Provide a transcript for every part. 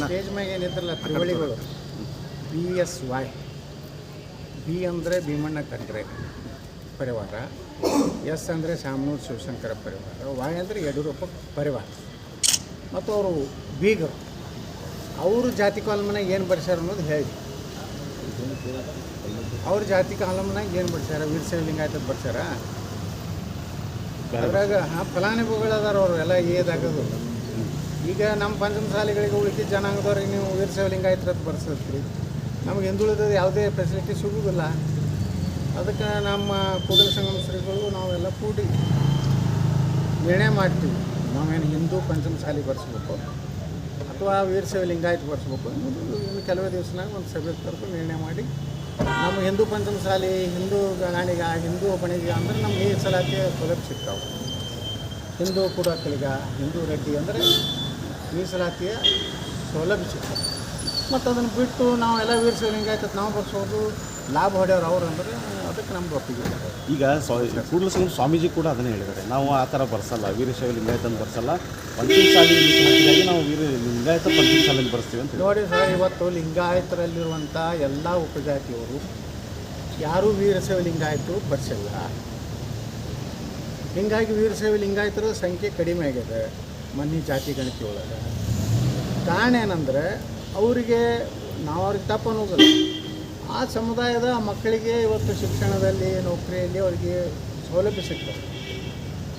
Stage ಏನಿದ್ರಲ್ಲ B S Y B ಅಂದರೆ ಭೀಮಣ್ಣ ಖಂಡ್ರೆ ಪರಿವಾರ. ಎಸ್ ಅಂದರೆ ಶಾಮನೂರು ಶಿವಶಂಕರ ಪರಿವಾರ. ವೈ ಅಂದರೆ ಯಡಿಯೂರಪ್ಪ ಪರಿವಾರ. ಮತ್ತು ಅವರು ಬೀಗರು. ಅವರು ಜಾತಿ ಕಾಲಮ್ನಾಗ ಏನು ಬರ್ಸ್ಯಾರ ಅನ್ನೋದು ಹೇಳಿ. ಅವ್ರ ಜಾತಿ ಕಾಲಮ್ನಾಗ ಏನು ಬರ್ಸ್ಯಾರ? ವೀರಶೈವ ಲಿಂಗಾಯತ ಬರ್ಸ್ಯಾರ? ಅದ್ರಾಗ, ಹಾಂ, ಫಲಾನುಭವಿಗಳು ಅದಾರ ಅವರು, ಎಲ್ಲ ಏದಾಗೋದು ಈಗ ನಮ್ಮ ಪಂಚಮ ಶಾಲೆಗಳಿಗೆ ಉಳಿಕೆ ಜನಾಂಗದವ್ರಿಗೆ ನೀವು ವೀರಶೈವ ಲಿಂಗಾಯತರ ಬರ್ಸಿರ್ತೀರಿ ನಮ್ಗೆ ಹಿಂದುಳಿದ ಯಾವುದೇ ಫೆಸಿಲಿಟಿ ಸಿಗುವುದಿಲ್ಲ. ಅದಕ್ಕೆ ನಮ್ಮ ಕೂಡಲ ಸಂಗಮ ಶ್ರೀಗಳು ನಾವೆಲ್ಲ ಕೂಡಿ ನಿರ್ಣಯ ಮಾಡ್ತೀವಿ. ನಾವೇನು ಹಿಂದೂ ಪಂಚಮ ಶಾಲೆ ಬರ್ಸ್ಬೇಕು ಅಥವಾ ವೀರಶೈವ ಲಿಂಗಾಯತ ಬರ್ಸ್ಬೇಕು ಅನ್ನೋದು ಇನ್ನು ಕೆಲವೇ ದಿವಸನಾಗ ಒಂದು ಸಭೆ ಕರೆದು ನಿರ್ಣಯ ಮಾಡಿ ನಮ್ಮ ಹಿಂದೂ ಪಂಚಮ ಶಾಲೆ ಹಿಂದೂ ಗಣಿಗ ಹಿಂದೂ ಬಣಿಗ ಅಂದ್ರೆ ನಮ್ಗೆ ಮೀಸಲಾತಿ ಸೌಲಭ್ಯ ಸಿಗ್ತಾವೆ. ಹಿಂದೂ ಕುಡಕಲಿಗ ಹಿಂದೂ ರೆಡ್ಡಿ ಅಂದರೆ ಮೀಸಲಾತಿಯ ಸೌಲಭ್ಯ ಸಿಗ್ತದೆ. ಮತ್ತು ಅದನ್ನು ಬಿಟ್ಟು ನಾವೆಲ್ಲ ವೀರಶೈವ ಲಿಂಗಾಯತ ನಾವು ಬರ್ಸೋದು ಲಾಭ ಹೊಡೆಯೋರು ಅವ್ರು ಅಂದ್ರೆ ಅದಕ್ಕೆ ನಮ್ಗೆ ಒಪ್ಪಿಗೆ. ಈಗ ಸ್ವಾಮಿ ಕೂಡಲ ಸ್ವಾಮೀಜಿ ಕೂಡ ಅದನ್ನೇ ಹೇಳಿದ್ದಾರೆ. ನಾವು ಆ ಥರ ಬರ್ಸಲ್ಲ ವೀರಶೈವ ಲಿಂಗಾಯತ ಅಂತ ಬರ್ಸಲ್ಲ ಪಂಚಮಸಾಲಿ ಮೀಸಲಾತಿಗಾಗಿ ನಾವು ವೀರ ಲಿಂಗಾಯತ ಪಂಚಮಸಾಲಿಯಲ್ಲಿ ಬರ್ಸ್ತೀವಿ ಅಂತ ನೋಡಿ ಸರ್ ಇವತ್ತು ಲಿಂಗಾಯತರಲ್ಲಿರುವಂಥ ಎಲ್ಲ ಉಪಜಾತಿಯವರು ಯಾರೂ ವೀರಶೈವ ಲಿಂಗಾಯತರು ಬರ್ಸಲ್ಲ. ಹೀಗಾಗಿ ವೀರಶೈವ ಲಿಂಗಾಯತರ ಸಂಖ್ಯೆ ಕಡಿಮೆ ಆಗಿದೆ. ಮನ್ನಿ ಜಾತಿ ಗಣತಿ ಒಳಗೆ. ಕಾರಣ ಏನಂದರೆ ಅವರಿಗೆ ನಾವು ಅವ್ರಿಗೆ ತಪ್ಪು ಅನ್ನೋದಿಲ್ಲ ಆ ಸಮುದಾಯದ ಮಕ್ಕಳಿಗೆ ಇವತ್ತು ಶಿಕ್ಷಣದಲ್ಲಿ ನೌಕರಿಯಲ್ಲಿ ಅವರಿಗೆ ಸೌಲಭ್ಯ ಸಿಗ್ತದೆ.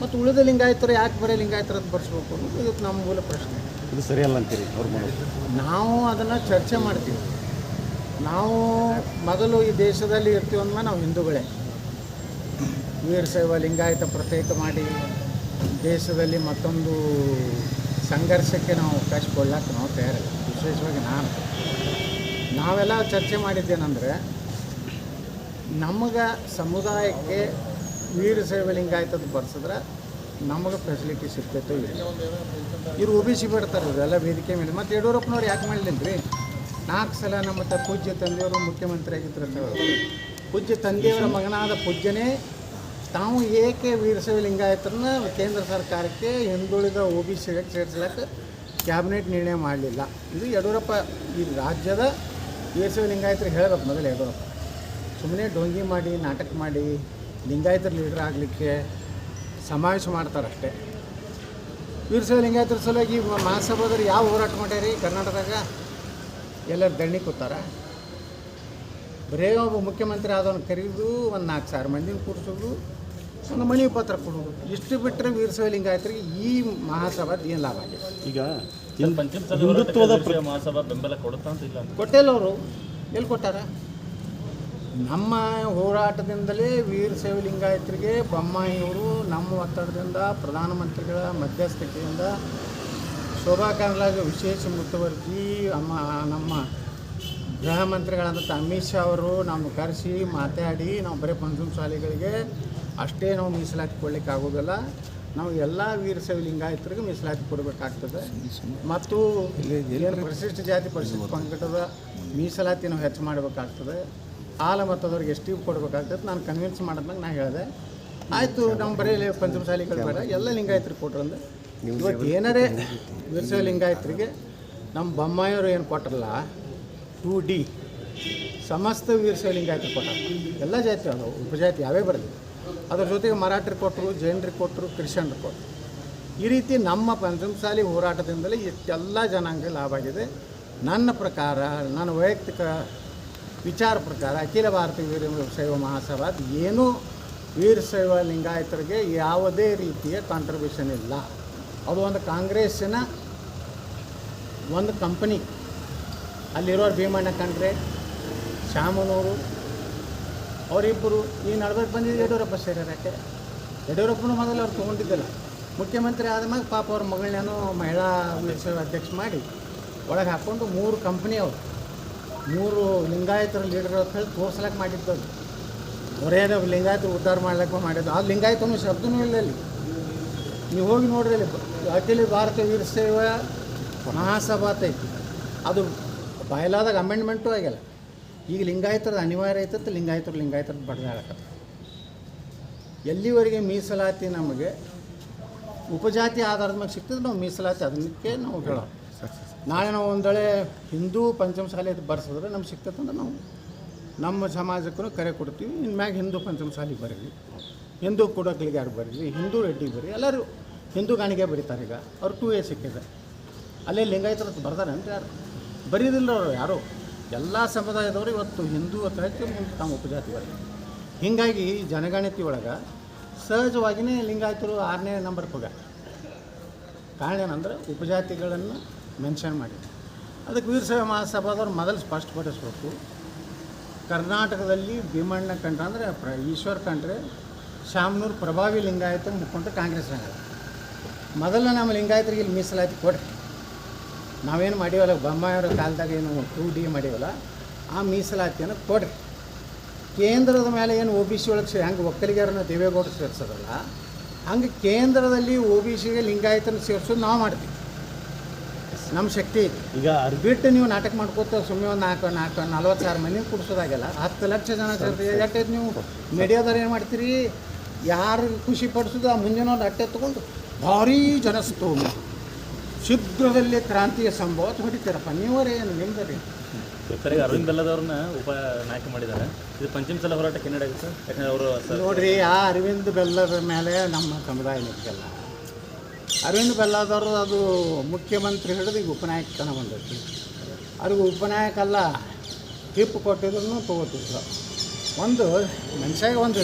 ಮತ್ತು ಉಳಿದ ಲಿಂಗಾಯತರು ಯಾಕೆ ಬರೀ ಅಂತ ಬರ್ಸ್ಬೇಕು ಅನ್ನೋದು ಇವತ್ತು ನಮ್ಮ ಮೂಲ ಪ್ರಶ್ನೆ. ಇದು ಸರಿಯಲ್ಲ ಅಂತೀರಿ ಅವ್ರು ಮಾಡೋದು ನಾವು ಅದನ್ನು ಚರ್ಚೆ ಮಾಡ್ತೀವಿ. ನಾವು ಮೊದಲು ಈ ದೇಶದಲ್ಲಿ ಇರ್ತೀವಿ ಅಂದ್ಮೇಲೆ ನಾವು ಹಿಂದೂಗಳೇ. ವೀರಶೈವ ಲಿಂಗಾಯತ ಪ್ರತ್ಯೇಕ ಮಾಡಿ. ದೇಶದಲ್ಲಿ ಮತ್ತೊಂದು ಸಂಘರ್ಷಕ್ಕೆ ನಾವು ಅವಕಾಶ ಕೊಡ್ಲಕ್ಕೆ ನಾವು ತಯಾರಿಲ್ಲ. ವಿಶೇಷವಾಗಿ ನಾನು. ನಾವೆಲ್ಲ ಚರ್ಚೆ ಮಾಡಿದ್ದೇನೆಂದರೆ, ನಮಗೆ ಸಮುದಾಯಕ್ಕೆ ವೀರ ಸೇವೆ ಲಿಂಗಾಯತದ ಬರ್ಸಿದ್ರೆ ನಮಗೆ ಫೆಸಿಲಿಟಿ ಸಿಗ್ತೈತೋ ಇಲ್ಲ ಇವ್ರು ಒ ಬಿ ಸಿ ಬಿಡ್ತಾರೆ ಇವರೆಲ್ಲ ವೇದಿಕೆ ಮೇಲೆ. ಮತ್ತು ಯಡಿಯೂರಪ್ಪನವ್ರು ಯಾಕೆ ಮಾಡಲಿಲ್ಲ ರೀ ನಾಲ್ಕು ಸಲ ನಮ್ಮ ಪೂಜ್ಯ ತಂದೆಯವರು ಮುಖ್ಯಮಂತ್ರಿ ಆಗಿದ್ದರು ಪೂಜ್ಯ ತಂದೆಯವರ ಮಗನಾದ ಪೂಜ್ಯನೇ ತಾವು ಏಕೆ ವೀರಶೈವ ಲಿಂಗಾಯತರನ್ನ ಕೇಂದ್ರ ಸರ್ಕಾರಕ್ಕೆ ಹಿಂದುಳಿದ ಓ ಬಿ ಸಿ ಸೇರಿಸ್ಲಿಕ್ಕೆ ಕ್ಯಾಬಿನೆಟ್ ನಿರ್ಣಯ ಮಾಡಲಿಲ್ಲ? ಇದು ಯಡಿಯೂರಪ್ಪ, ಈ ರಾಜ್ಯದ ವೀರಶೈವ ಲಿಂಗಾಯತರಿಗೆ ಹೇಳಬೇಕು ಮೊದಲು ಯಡಿಯೂರಪ್ಪ. ಸುಮ್ಮನೆ ಡೊಂಗಿ ಮಾಡಿ, ನಾಟಕ ಮಾಡಿ, ಲಿಂಗಾಯತರ ಲೀಡರ್ ಆಗಲಿಕ್ಕೆ ಸಮಾವೇಶ ಮಾಡ್ತಾರಷ್ಟೇ. ವೀರಶೈವ ಲಿಂಗಾಯತರ ಸಲುವಾಗಿ ಮಹಾಸಭಾದವ್ರು ಯಾವ ಹೋರಾಟ ಮಾಡ್ಯಾರಿ? ಕರ್ನಾಟಕದಾಗ? ಎಲ್ಲರೂ ದಂಡಿ ಕೂತಾರ? ಬರೇ ಒಬ್ಬ ಮುಖ್ಯಮಂತ್ರಿ ಆದವನು ಕರೆಯೋದು ಒಂದು ನಾಲ್ಕು ಸಾವಿರ ಮಂದಿನ ಕೂರಿಸೋದು ಒಂದು ಮನವಿ ಪತ್ರ ಕೊಡೋದು. ಇಷ್ಟು ಬಿಟ್ಟರೆ ವೀರಶೈವ ಲಿಂಗಾಯತರಿಗೆ ಈ ಮಹಾಸಭಾದ ಏನು ಲಾಭ ಆಗಿದೆ? ಈಗ ಹಿಂದುತ್ವದ ಮಹಾಸಭಾ ಬೆಂಬಲ ಕೊಡುತ್ತ ಅಂತ ಇಲ್ಲ. ಅಂತ ಕೊಟ್ಟಿಲ್ಲ ಅವರು ಎಲ್ಲಿ ಕೊಟ್ಟಾರ? ನಮ್ಮ ಹೋರಾಟದಿಂದಲೇ ವೀರಶೈವ ಲಿಂಗಾಯತರಿಗೆ ಬೊಮ್ಮಾಯಿಯವರು ನಮ್ಮ ಒತ್ತಡದಿಂದ ಪ್ರಧಾನಮಂತ್ರಿಗಳ ಮಧ್ಯಸ್ಥಿಕೆಯಿಂದ ಶೋಭಾ ಕರಂದ್ಲಾಜೆ ವಿಶೇಷ ಮುತುವರ್ಜಿ ಅಮ್ಮ ನಮ್ಮ ಗೃಹ ಮಂತ್ರಿಗಳಾದಂಥ ಅಮಿತ್ ಶಾ ಅವರು ನಮ್ಮ ಕರೆಸಿ ಮಾತಾಡಿ ನಾವು ಬರೀ ಪಂಚಮ ಶಾಲೆಗಳಿಗೆ ಅಷ್ಟೇ ನಾವು ಮೀಸಲಾತಿ ಕೊಡಲಿಕ್ಕೆ ಆಗೋದಿಲ್ಲ. ನಾವು ಎಲ್ಲ ವೀರಶೈವ ಲಿಂಗಾಯತರಿಗೆ ಮೀಸಲಾತಿ ಕೊಡಬೇಕಾಗ್ತದೆ. ಮತ್ತು ಏನು ಪರಿಶಿಷ್ಟ ಜಾತಿ ಪರಿಶಿಷ್ಟ ಪಂಗಡದ ಮೀಸಲಾತಿ ನಾವು ಹೆಚ್ಚು ಮಾಡಬೇಕಾಗ್ತದೆ. ಆಲ ಮತ್ತದವ್ರಿಗೆ ಎಷ್ಟು ಕೊಡಬೇಕಾಗ್ತದೆ ನಾನು ಕನ್ವಿನ್ಸ್ ಮಾಡಿದ್ಮೇಲೆ ನಾನು ಹೇಳಿದೆ. ಆಯಿತು ನಮ್ಮ ಬರೀ ಪಂಚಮ ಶಾಲೆಗಳು ಬೇಡ ಎಲ್ಲ ಲಿಂಗಾಯತರಿಗೆ ಕೊಟ್ರು ಅಂದ್ರೆ ಇವತ್ತು ಏನಾರೇ ವೀರಶೈವ ಲಿಂಗಾಯತರಿಗೆ ನಮ್ಮ ಬೊಮ್ಮಾಯಿಯವರು ಏನು ಕೊಟ್ರಲ್ಲ ಟು ಡಿ. ಸಮಸ್ತ ವೀರಶೈವ ಲಿಂಗಾಯತರು ಕೊಟ್ಟಾರ ಎಲ್ಲ ಜಾತಿ ಅದಾವು ಉಪಜಾತಿ ಯಾವೇ ಬರಲಿ. ಅದ್ರ ಜೊತೆಗೆ ಮರಾಠರು ಕೊಟ್ಟರು ಜೈನರಿಗೆ ಕೊಟ್ಟರು ಕ್ರಿಶ್ಚಿಯನ್ರು ಕೊಟ್ಟರು ಈ ರೀತಿ ನಮ್ಮ ಪಂಚಮಸಾಲಿ ಹೋರಾಟದಿಂದಲೇ ಇಷ್ಟೆಲ್ಲ ಜನಾಂಗ ಲಾಭ ಆಗಿದೆ. ನನ್ನ ಪ್ರಕಾರ, ನನ್ನ ವೈಯಕ್ತಿಕ ವಿಚಾರ ಪ್ರಕಾರ, ಅಖಿಲ ಭಾರತೀಯ ವೀರ ಶೈವ ಮಹಾಸಭಾದ ಏನೂ ವೀರಶೈವ ಲಿಂಗಾಯತರಿಗೆ ಯಾವುದೇ ರೀತಿಯ ಕಾಂಟ್ರಿಬ್ಯೂಷನ್ ಇಲ್ಲ. ಅದು ಒಂದು ಕಾಂಗ್ರೆಸ್ಸಿನ ಒಂದು ಕಂಪನಿ ಅಲ್ಲಿರೋರು ಭೀಮಣ್ಣ ಕಂಡ್ರೆ ಶ್ಯಾಮನವರು ಅವರಿಬ್ಬರು ಈ ನಡ್ಬೇಕು ಬಂದಿದ್ದು ಯಡಿಯೂರಪ್ಪ ಸೇರ್ಯಾರಕ್ಕೆ ಯಡಿಯೂರಪ್ಪನೂ ಮೊದಲು ಅವ್ರು ತೊಗೊಂಡಿದ್ದಿಲ್ಲ. ಮುಖ್ಯಮಂತ್ರಿ ಆದ್ಮೇಲೆ ಪಾಪ ಅವ್ರ ಮಗಳನ್ನೇನೋ ಮಹಿಳಾ ವೀರಶೈವ ಅಧ್ಯಕ್ಷ ಮಾಡಿ ಒಳಗೆ ಹಾಕ್ಕೊಂಡು ಮೂರು ಕಂಪ್ನಿ ಅವರು, ಮೂರು ಲಿಂಗಾಯತರ ಲೀಡರ್ ಅಂತ ಹೇಳಿ ತೋರ್ಸ್ಲಕ್ಕೆ ಮಾಡಿದ್ದದು ಅವರೇನೋ ಲಿಂಗಾಯತ ಉದ್ಧಾರ ಮಾಡ್ಲಿಕ್ಕೆ ಮಾಡಿದ್ದು. ಆ ಲಿಂಗಾಯತನೂ ಶಬ್ದನೂ ಇಲ್ಲ ಅಲ್ಲಿ. ನೀವು ಹೋಗಿ ನೋಡ್ರಿ ಅಲ್ಲಿ, ಅಖಿಲ ಭಾರತ ವೀರಶೈವ ಮಹಾಸಭಾ ಅಂತ ಐತಿ. ಅದು ಬಯಲಾದಾಗ ಅಮೆಂಡ್ಮೆಂಟು ಆಗಿಲ್ಲ. ಈಗ ಲಿಂಗಾಯತರದ ಅನಿವಾರ್ಯ ಐತತ್ತು ಲಿಂಗಾಯತರು ಲಿಂಗಾಯತರ ಬಡ್ದಾಡಕತ್ತ ಎಲ್ಲಿವರೆಗೆ ಮೀಸಲಾತಿ ನಮಗೆ ಉಪಜಾತಿ ಆಧಾರದ ಮೇಲೆ ಸಿಗ್ತದೆ, ನಾವು ಮೀಸಲಾತಿ ಅದಕ್ಕೆ ನಾವು ಹೇಳೋದು. ನಾಳೆ ನಾವು ಒಂದು ವೇಳೆ ಹಿಂದೂ ಪಂಚಮಸಾಲಿ ಬರ್ಸಿದ್ರೆ ನಮ್ಗೆ ಸಿಗ್ತದಂದ್ರೆ ನಾವು ನಮ್ಮ ಸಮಾಜಕ್ಕೂ ಕರೆ ಕೊಡ್ತೀವಿ. ಇನ್ಮ್ಯಾಗ ಹಿಂದೂ ಪಂಚಮಸಾಲಿಗೆ ಬರೀರಿ, ಹಿಂದೂ ಕುಡಕ್ಲಿಗೆ ಯಾರು ಬರೀರಿ, ಹಿಂದೂ ರೆಡ್ಡಿಗೆ ಬರೀ ಎಲ್ಲರೂ ಹಿಂದೂ ಗಾಣಿಗೆ ಬರೀತಾರೆ ಈಗ. ಅವ್ರು ಟೂ ಎ ಸಿಕ್ಕಿದೆ ಅಲ್ಲೇ ಬರ್ತಾರೆ ಅಂತ ಯಾರು? ಬರೀದಿಲ್ಲ ಅವರು ಯಾರು? ಎಲ್ಲ ಸಮುದಾಯದವರು ಇವತ್ತು ಹಿಂದೂ ಅಂತ ಹೆಚ್ಚು ತಮ್ಮ ಉಪಜಾತಿ ಬರೀ ಹೀಗಾಗಿ ಜನಗಣತಿ ಒಳಗೆ ಸಹಜವಾಗಿಯೇ ಲಿಂಗಾಯತರು ಆರನೇ ನಂಬರ್ ಪುಗ. ಕಾರಣ ಏನಂದ್ರೆ ಉಪಜಾತಿಗಳನ್ನು ಮೆನ್ಷನ್ ಮಾಡಿದೆ ಅದಕ್ಕೆ ವೀರಶೈವ ಮಹಾಸಭಾದವ್ರು ಮೊದಲು ಸ್ಪಷ್ಟಪಡಿಸ್ಬೇಕು. ಕರ್ನಾಟಕದಲ್ಲಿ ಭೀಮಣ್ಣ ಕಂಡ್ರೆ ಅಂದರೆ ಪ್ರ ಈಶ್ವರ್ ಕಂಡ್ರೆ ಶಾಮನೂರು ಪ್ರಭಾವಿ ಲಿಂಗಾಯತ ಮುಖಂಡ ಕಾಂಗ್ರೆಸ್ ಮೊದಲು ನಮ್ಮ ಲಿಂಗಾಯತರಿಗೆ ಇಲ್ಲಿ ಮೀಸಲಾತಿ ಕೊಡ್ರಿ. ನಾವೇನು ಮಾಡೀವಲ್ಲ ಬೊಮ್ಮಾಯಿಯವರ ಕಾಲದಾಗ ಏನು ಟೂ ಡಿ ಮಾಡೀವಲ್ಲ ಆ ಮೀಸಲಾತಿಯನ್ನು ಕೊಡ್ರಿ. ಕೇಂದ್ರದ ಮೇಲೆ ಏನು ಒ ಬಿ ಸಿ ಒಳಗೆ ಹಂಗೆ ಒಕ್ಕಲಿಗರನ್ನ ದೇವೇಗೌಡರು ಸೇರಿಸೋದಲ್ಲ ಹಂಗೆ ಕೇಂದ್ರದಲ್ಲಿ ಒ ಬಿ ಸಿಗೆ ಲಿಂಗಾಯತನ ಸೇರಿಸೋದು ನಾವು ಮಾಡ್ತೀವಿ. ನಮ್ಮ ಶಕ್ತಿ ಇದೆ. ಈಗ ಅರ್ಬಿಟ್ಟು ಬಿಟ್ಟು ನೀವು ನಾಟಕ ಮಾಡ್ಕೋತ ಸುಮ್ಮನೆ ಒಂದು ನಾಲ್ಕು ನಾಲ್ಕು ನಲ್ವತ್ತು ಸಾವಿರ ಮಂದಿ ಕುಡಿಸೋದಾಗೆಲ್ಲ ಹತ್ತು ಲಕ್ಷ ಜನ ಸೇರ್ತೀವಿ. ಯಾಕೆ ನೀವು ಮೀಡಿಯಾದವ್ರು ಏನು ಮಾಡ್ತೀರಿ? ಯಾರು ಖುಷಿ ಪಡಿಸೋದು ಆ ಮುಂಜಾನೆ ಒಂದು ಅಟ್ಟೆ ತೊಗೊಂಡು ಭಾರೀ ಜನಸ್ತೋಮ. ಶೀಘ್ರದಲ್ಲಿ ಕ್ರಾಂತಿಯ ಸಂಭವ ಹೊಡಿತೀರಪ್ಪ. ನೀವರೇ ಏನು ನಿಮ್ದರಿ. ಸರಿ ಅರವಿಂದ್ ಬೆಲ್ಲದವ್ರನ್ನ ಉಪ ನಾಯಕ ಮಾಡಿದ್ದಾರೆ. ಇದು ಪಂಚಮ ಸಲ ಹೋರಾಟ ಕನ್ನಡ ಸರ್ ಯಾಕಂದ್ರೆ ಅವರು ನೋಡ್ರಿ ಆ ಅರವಿಂದ್ ಬೆಲ್ಲದ ಮೇಲೆ ನಮ್ಮ ಸಮುದಾಯ ನಿಂತಿಲ್ಲ. ಅರವಿಂದ್ ಬೆಲ್ಲದವರು ಅದು ಮುಖ್ಯಮಂತ್ರಿ ಹಿಡಿದು ಈಗ ಉಪನಾಯಕತನ ಬಂದೈತಿ. ಅವ್ರಿಗೆ ಉಪನಾಯಕ ಅಲ್ಲ ಟಿಪ್ ಕೊಟ್ಟಿದ್ರು ತೊಗೋತಿದ್ರು. ಒಂದು ಮನುಷ್ಯಾಗ ಒಂದು